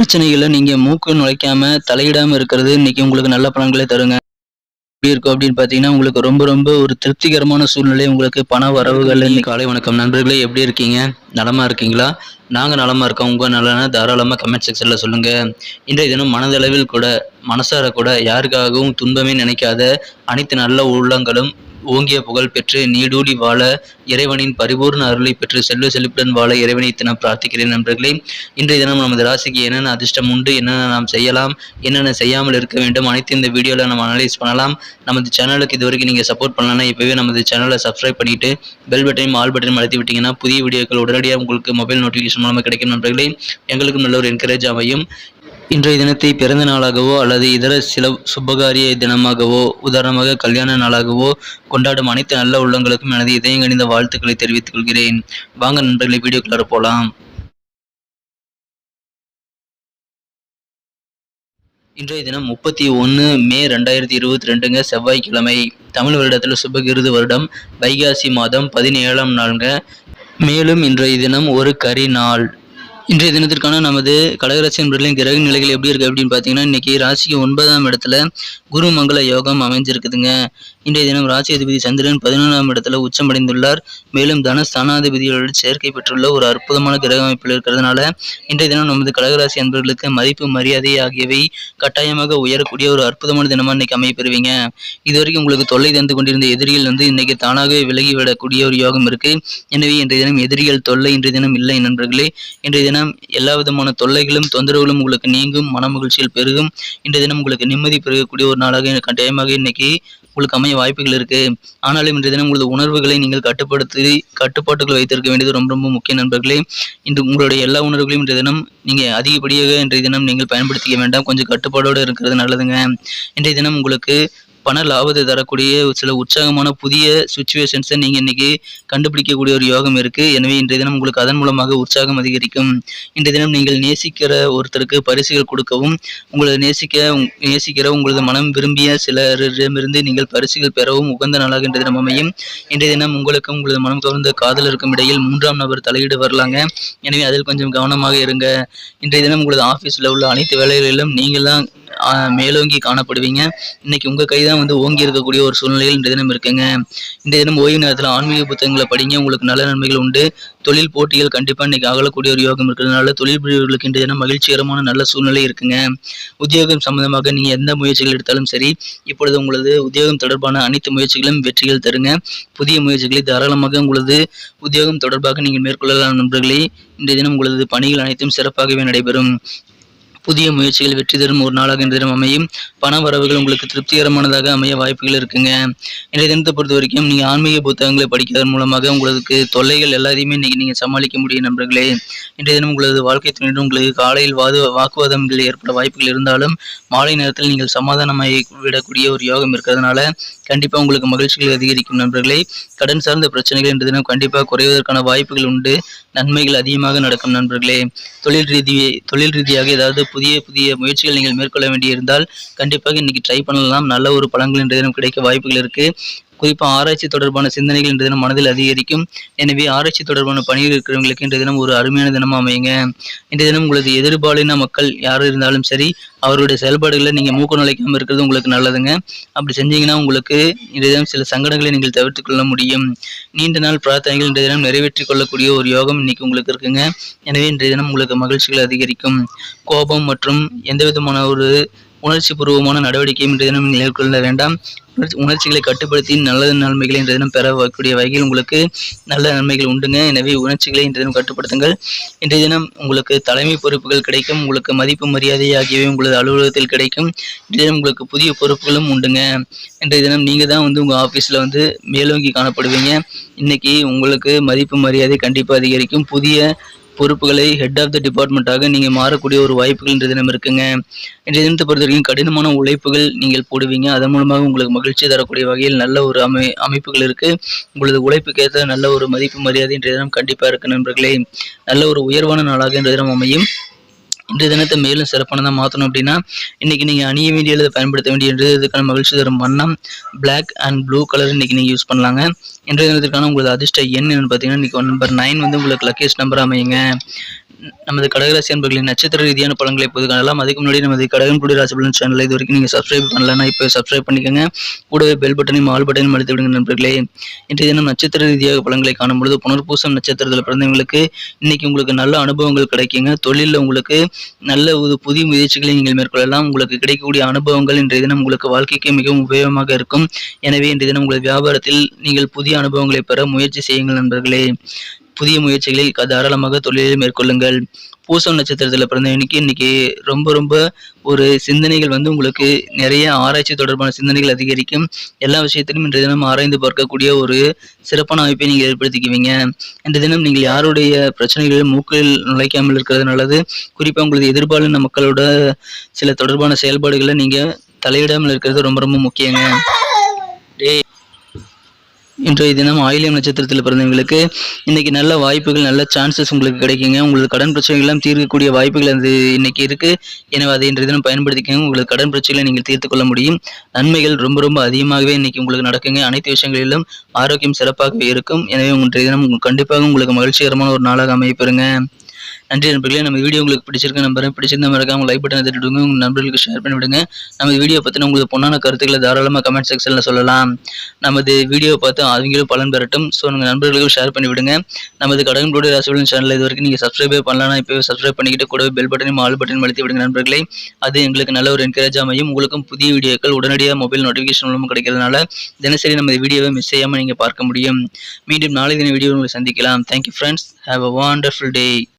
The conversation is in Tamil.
பிரச்சனைகளை நீங்க மூக்கு நுழைக்காம தலையிடாம இருக்கிறது இன்னைக்கு உங்களுக்கு நல்ல பலன்களை தருங்க. எப்படி இருக்கும் அப்படின்னு பார்த்தீங்கன்னா உங்களுக்கு ரொம்ப ரொம்ப ஒரு திருப்திகரமான சூழ்நிலை உங்களுக்கு பண வரவுகள் காலை வணக்கம். நண்பர்களே எப்படி இருக்கீங்க? நலமாக இருக்கீங்களா? நாங்கள் நலமாக இருக்கோம். உங்கள் நலனை தாராளமாக கமெண்ட் செக்ஷனில் சொல்லுங்கள் இன்றைய தினம் மனதளவில் கூட மனசார கூட யாருக்காகவும் துன்பமே நினைக்காத அனைத்து நல்ல உள்ளங்களும் ஓங்கிய புகழ் பெற்று நீடூடி வாழ இறைவனின் பரிபூர்ண அருளை பெற்று செல்வ செழிப்புடன் வாழ இறைவனை தினம் பிரார்த்திக்கிறேன் நண்பர்களே. இன்றைய தினம் நமது ராசிக்கு என்னென்ன அதிர்ஷ்டம் உண்டு என்னென்ன நாம் செய்யலாம் என்னென்ன செய்யாமல் இருக்க வேண்டும் அனைத்து இந்த வீடியோவில் நம்ம அனலைஸ் பண்ணலாம். நமது சேனலுக்கு இது வரைக்கும் நீங்கள் சப்போர்ட் பண்ணலன்னா இப்போவே நமது சேனலை சப்ஸ்கிரைப் பண்ணிவிட்டு பெல் பட்டனையும் ஆல் பட்டனையும் அழுத்தி விட்டீங்கன்னா புதிய வீடியோக்கள் உடனடியாக உங்களுக்கு மொபைல் நோட்டிஃபிகேஷன் மூலமாக கிடைக்கும் நண்பர்களே. எங்களுக்கும் நல்ல ஒரு என்கரேஜ் அமையும். இன்றைய தினத்தை பிறந்த நாளாகவோ அல்லது இதர சில சுபகாரிய தினமாகவோ உதாரணமாக கல்யாண நாளாகவோ கொண்டாடும் அனைத்து நல்ல உள்ளங்களுக்கும் எனது இதயம் கணிந்த வாழ்த்துக்களை தெரிவித்துக் கொள்கிறேன். வாங்க நண்பர்களை வீடியோக்குள்ளார போகலாம் இன்றைய தினம் முப்பத்தி ஒன்று மே ரெண்டாயிரத்தி இருபத்தி ரெண்டுங்க செவ்வாய்க்கிழமை. தமிழ் வருடத்தில் சுபகிருது வருடம். வைகாசி மாதம் பதினேழாம் நாளுங்க. மேலும் இன்றைய தினம் ஒரு கரி நாள். இன்றைய தினத்திற்கான நமது கடகராசி என்பர்களின் கிரக நிலைகள் எப்படி இருக்கு அப்படின்னு பார்த்தீங்கன்னா இன்னைக்கு ராசிக்கு ஒன்பதாம் இடத்துல குரு மங்கள யோகம் அமைஞ்சிருக்குதுங்க. இன்றைய தினம் ராசியதிபதி சந்திரன் பதினொன்றாம் இடத்துல உச்சமடைந்துள்ளார். மேலும் தன ஸ்தானாதிபதியோடு சேர்க்கை பெற்றுள்ள ஒரு அற்புதமான கிரக அமைப்பில் இருக்கிறதுனால இன்றைய தினம் நமது கடகராசி அன்பர்களுக்கு மதிப்பு மரியாதை ஆகியவை கட்டாயமாக உயரக்கூடிய ஒரு அற்புதமான தினமா இன்னைக்கு அமைப்பெறுவீங்க இதுவரைக்கும் உங்களுக்கு தொல்லை தந்து கொண்டிருந்த எதிரிகள் வந்து இன்னைக்கு தானாகவே விலகிவிடக்கூடிய ஒரு யோகம் இருக்கு. எனவே இன்றைய தினம் எதிரிகள் தொல்லை இன்றைய தினம் இல்லை நண்பர்களே. இன்றைய தினம் எல்லா விதமான தொல்லைகளும் தொந்தரவுகளும் உங்களுக்கு நீங்கும் மன மகிழ்ச்சியில் பெருகும். இன்றைய தினம் உங்களுக்கு நிம்மதி பெருகக்கூடிய ஒரு நாளாக கட்டாயமாக இன்னைக்கு உங்களுக்கு அமைய வாய்ப்புகள் இருக்கு. ஆனாலும் இன்றைய தினம் உங்களது உணர்வுகளை நீங்கள் கட்டுப்படுத்தி கட்டுப்பாட்டுக்குள் வைத்திருக்க வேண்டியது ரொம்ப ரொம்ப முக்கிய நண்பர்களே. இன்று உங்களுடைய எல்லா உணர்வுகளையும் இன்றைய தினம் நீங்க அதிகப்படியாக இன்றைய தினம் நீங்கள் பயன்படுத்திக்க வேண்டாம். கொஞ்சம் கட்டுப்பாடோடு இருக்கிறது நல்லதுங்க. இன்றைய தினம் உங்களுக்கு பண லாபத்தை தரக்கூடிய சில உற்சாகமான புதிய சுச்சுவேஷன்ஸை நீங்கள் இன்னைக்கு கண்டுபிடிக்கக்கூடிய ஒரு யோகம் இருக்குது எனவே இன்றைய தினம் உங்களுக்கு அதன் மூலமாக உற்சாகம் அதிகரிக்கும். இன்றைய தினம் நீங்கள் நேசிக்கிற ஒருத்தருக்கு பரிசுகள் கொடுக்கவும் உங்களை நேசிக்க உங்- நேசிக்கிற உங்களது மனம் விரும்பிய சிலரிடமிருந்து நீங்கள் பரிசுகள் பெறவும் உகந்த நாளாக இன்றைய தினம் அமையும். இன்றைய தினம் உங்களுக்கும் உங்களது மனம் கவர்ந்த காதலருக்கும் இடையில் மூன்றாம் நபர் தலையீடு வரலாங்க. எனவே அதில் கொஞ்சம் கவனமாக இருங்க. இன்றைய தினம் உங்களது ஆஃபீஸில் உள்ள அனைத்து வேலைகளிலும் நீங்கள் தான் மேலோங்கி காணப்படுவீங்க. இன்னைக்கு உங்கள் கை தான் வந்து ஓங்கி இருக்கக்கூடிய ஒரு சூழ்நிலையில் இந்த தினம் இருக்குங்க. இந்த தினம் ஓய்வு நேரத்தில் ஆன்மீக புத்தகங்களை படிங்க. உங்களுக்கு நல்ல நன்மைகள் உண்டு. தொழில் போட்டிகள் கண்டிப்பாக இன்னைக்கு அகலக்கூடிய ஒரு யோகம் இருக்கிறதுனால தொழில் புரியவர்களுக்கு இன்றைய தினம் மகிழ்ச்சிகரமான நல்ல சூழ்நிலை இருக்குங்க. உத்தியோகம் சம்பந்தமாக நீங்கள் எந்த முயற்சிகள் எடுத்தாலும் சரி இப்பொழுது உங்களது உத்தியோகம் தொடர்பான அனைத்து முயற்சிகளும் வெற்றிகள் தருங்க. புதிய முயற்சிகளை தாராளமாக உங்களது உத்தியோகம் தொடர்பாக நீங்கள் மேற்கொள்ளலாம் நண்பர்களே. இன்றைய தினம் உங்களது பணிகள் அனைத்தும் சிறப்பாகவே நடைபெறும். புதிய முயற்சிகள் வெற்றி தரும் ஒரு நாளாக இன்றைய தினம் அமையும். பண வரவுகள் உங்களுக்கு திருப்திகரமானதாக அமைய வாய்ப்புகள் இருக்குங்க. இன்றைய தினத்தை பொறுத்த வரைக்கும் நீங்கள் ஆன்மீக புத்தகங்களை படிக்கிறதன் மூலமாக உங்களுக்கு தொல்லைகள் எல்லாத்தையுமே இன்னைக்கு நீங்கள் சமாளிக்க முடியும் நண்பர்களே. இன்றைய தினம் உங்களது வாழ்க்கை துணையிடம் உங்களுக்கு காலையில் வாது வாக்குவாதங்கள் ஏற்பட வாய்ப்புகள் இருந்தாலும் மாலை நேரத்தில் நீங்கள் சமாதானமாகி விடக்கூடிய ஒரு யோகம் இருக்கிறதுனால கண்டிப்பாக உங்களுக்கு மகிழ்ச்சிகள் அதிகரிக்கும் நண்பர்களே. கடன் சார்ந்த பிரச்சனைகள் என்ற தினம் கண்டிப்பாக குறைவதற்கான வாய்ப்புகள் உண்டு. நன்மைகள் அதிகமாக நடக்கும் நண்பர்களே. தொழில் ரீதியை தொழில் ரீதியாக ஏதாவது புதிய புதிய முயற்சிகள் நீங்கள் மேற்கொள்ள வேண்டியிருந்தால் கண்டிப்பாக இன்னைக்கு ட்ரை பண்ணலாம். நல்ல ஒரு பலன்கள் என்ற தினம் கிடைக்க வாய்ப்புகள் இருக்கு. குறிப்பாக ஆராய்ச்சி தொடர்பான சிந்தனைகள் இன்று தினம் மனதில் அதிகரிக்கும். எனவே ஆராய்ச்சி தொடர்பான பணியில் இருக்கிறவங்களுக்கு இன்று தினம் ஒரு அருமையான தினம் அமையுங்க. இன்றைய தினம் உங்களது எதிர்பாலின மக்கள் யார் இருந்தாலும் சரி அவருடைய செயல்பாடுகளை நீங்கள் மூக்க நுழைக்காமல் இருக்கிறது உங்களுக்கு நல்லதுங்க. அப்படி செஞ்சீங்கன்னா உங்களுக்கு இன்றைய தினம் சில சங்கடங்களை நீங்கள் தவிர்த்து கொள்ள முடியும். நீண்ட நாள் பிரார்த்தனைகள் இன்றைய தினம் நிறைவேற்றிக் கொள்ளக்கூடிய ஒரு யோகம் இன்னைக்கு உங்களுக்கு இருக்குங்க. எனவே இன்றைய தினம் உங்களுக்கு மகிழ்ச்சிகள் அதிகரிக்கும். கோபம் மற்றும் எந்த விதமான ஒரு உணர்ச்சி பூர்வமான நடவடிக்கையும் இன்றைய தினம் மேற்கொள்ள வேண்டாம். உணர்ச்சி உணர்ச்சிகளை கட்டுப்படுத்தி நல்ல நன்மைகளை இன்றைய தினம் பெற வரக்கூடிய வகையில் உங்களுக்கு நல்ல நன்மைகள் உண்டுங்க. எனவே உணர்ச்சிகளை இன்றைய தினம் கட்டுப்படுத்துங்கள். இன்றைய தினம் உங்களுக்கு தலைமை பொறுப்புகள் கிடைக்கும். உங்களுக்கு மதிப்பு மரியாதை ஆகியவை உங்களது அலுவலகத்தில் கிடைக்கும். இன்றைய தினம் உங்களுக்கு புதிய பொறுப்புகளும் உண்டுங்க. இன்றைய தினம் நீங்கள் தான் வந்து உங்கள் ஆஃபீஸில் வந்து மேலோங்கி காணப்படுவீங்க. இன்னைக்கு உங்களுக்கு மதிப்பு மரியாதை கண்டிப்பாக அதிகரிக்கும். புதிய பொறுப்புகளை ஹெட் ஆஃப் த டிபார்ட்மெண்ட்டாக நீங்கள் மாறக்கூடிய ஒரு வாய்ப்புகள் இன்றைய தினம் இருக்குங்க. இன்றைய தினத்தை பொறுத்த வரைக்கும் கடினமான உழைப்புகள் நீங்கள் போடுவீங்க. அதன் மூலமாக உங்களுக்கு மகிழ்ச்சி தரக்கூடிய வகையில் நல்ல ஒரு அமை அமைப்புகள் இருக்கு. உங்களது உழைப்புக்கேற்ற நல்ல ஒரு மதிப்பு மரியாதை இன்றைய தினம் கண்டிப்பாக இருக்கு நண்பர்களே. நல்ல ஒரு உயர்வான நாளாக இன்றைய தினம் அமையும். இன்றைய தினத்தை மேலும் சிறப்பானதாக மாற்றணும் அப்படின்னா இன்னைக்கு நீங்கள் அணிய வேண்டிய அல்லது பயன்படுத்த வேண்டிய இன்றைய இதுக்கான மகிழ்ச்சி தரும் வண்ணம் பிளாக் அண்ட் ப்ளூ கலர் இன்னைக்கு நீங்கள் யூஸ் பண்ணலாங்க. இன்றைய தினத்துக்கான உங்களது அதிர்ஷ்ட எண் என்னென்னு பார்த்தீங்கன்னா இன்னைக்கு நம்பர் நைன் வந்து உங்களுக்கு லக்கேஜ் நம்பர் அமையுங்க. நமது கடகராசி அன்பர்களின் நட்சத்திர ரீதியான பலன்களை இப்போது காணலாம். அதுக்கு முன்னாடி நமது கடகன் புடி ராசி சேனலை இது வரைக்கும் நீங்கள் சப்ஸ்கிரைப் பண்ணலன்னா இப்போ சப்ஸ்கிரைப் பண்ணிக்கோங்க. கூடவே பெல் பட்டனையும் ஆல் பட்டனையும் அழுத்தி விடுங்க நண்பர்களே. இன்றைய தினம் நட்சத்திர ரீதியாக பலன்களை காணும்பொழுது புனர்பூசம் நட்சத்திரத்தில் பிறந்தவங்களுக்கு இன்னைக்கு உங்களுக்கு நல்ல அனுபவங்கள் கிடைக்குங்க. தொழிலில் உங்களுக்கு நல்ல ஒரு புதிய முயற்சிகளை நீங்கள் மேற்கொள்ளலாம். உங்களுக்கு கிடைக்கக்கூடிய அனுபவங்கள் இன்றைய தினம் உங்களுக்கு வாழ்க்கைக்கு மிகவும் உபயோகமாக இருக்கும். எனவே இன்றைய தினம் உங்கள் வியாபாரத்தில் நீங்கள் புதிய அனுபவங்களை பெற முயற்சி செய்யுங்கள் நண்பர்களே. புதிய முயற்சிகளை தாராளமாக தொழிலில் மேற்கொள்ளுங்கள். பூசம் நட்சத்திரத்தில் பிறந்தவனுக்கு இன்னைக்கு ரொம்ப ரொம்ப ஒரு சிந்தனைகள் வந்து உங்களுக்கு நிறைய ஆராய்ச்சி தொடர்பான சிந்தனைகள் அதிகரிக்கும். எல்லா விஷயத்திலும் இன்றைய தினம் ஆராய்ந்து பார்க்கக்கூடிய ஒரு சிறப்பான அமைப்பை நீங்கள் ஏற்படுத்திக்குவீங்க. இன்றைய தினம் நீங்கள் யாருடைய பிரச்சனைகளில் மூக்கில் நுழைக்காமல் இருக்கிறது நல்லது. குறிப்பாக உங்களது எதிர்பாலின மக்களோட சில தொடர்பான செயல்பாடுகளை நீங்கள் தலையிடாமல் இருக்கிறது ரொம்ப ரொம்ப முக்கியங்க. டேய். இன்றைய தினம் ஆயிலியம் நட்சத்திரத்தில் பிறந்தவங்களுக்கு இன்னைக்கு நல்ல வாய்ப்புகள் நல்ல சான்சஸ் உங்களுக்கு கிடைக்குங்க. உங்களுக்கு கடன் பிரச்சனைகள் எல்லாம் தீர்க்கக்கூடிய வாய்ப்புகள் அது இன்னைக்கு இருக்கு. எனவே அதை இன்றைய தினம் பயன்படுத்திக்கோங்க. உங்களுக்கு கடன் பிரச்சனைகளை நீங்கள் தீர்த்து கொள்ள முடியும். நன்மைகள் ரொம்ப ரொம்ப அதிகமாகவே இன்னைக்கு உங்களுக்கு நடக்குங்க. அனைத்து விஷயங்களிலும் ஆரோக்கியம் சிறப்பாகவே இருக்கும். எனவே இன்றைய தினம் உங்களுக்கு கண்டிப்பாக உங்களுக்கு மகிழ்ச்சிகரமான ஒரு நாளாக அமைப்பெறுங்க நன்றி நண்பர்களே. நம்ம வீடியோ உங்களுக்கு பிடிச்சிருக்க நம்புறேன். பிடிச்சிருந்த மறக்காம லைக் பட்டன் தட்டி விடுங்க. உங்க நண்பர்களுக்கு ஷேர் பண்ணி விடுங்க. நம்ம வீடியோ பற்றின உங்களுக்கு பொண்ணான கருத்துக்களை தாராளமாக கமெண்ட் செக்ஷனில் சொல்லலாம். நமது வீடியோ பார்த்து அவங்களும் பலன் பெறட்டும். ஸோ உங்கள் நண்பர்களுக்கும் ஷேர் பண்ணி விடுங்க. நமது கடன்போடு ராசிபலன் சேனல் இது வரைக்கும் நீங்கள் சப்ஸ்கிரைபே பண்ணலாம் இப்போ சப்ஸ்கிரைப் பண்ணிக்கிட்டு கூடவே பெல் பட்டனையும் ஆல் பட்டனையும் அழுத்தி விடுங்க நண்பர்களே. அது எங்களுக்கு நல்ல ஒரு என்கரேஜ் அமையும். உங்களுக்கும் புதிய வீடியோக்கள் உடனடியாக மொபைல் நோட்டிஃபிகேஷன் மூலமாக கிடைக்கிறதுனால தினசரி நம்ம வீடியோவை மிஸ் செய்யாமல் நீங்கள் பார்க்க முடியும். மீண்டும் நாளை தின வீடியோ உங்களை சந்திக்கலாம். Thank you friends have a wonderful day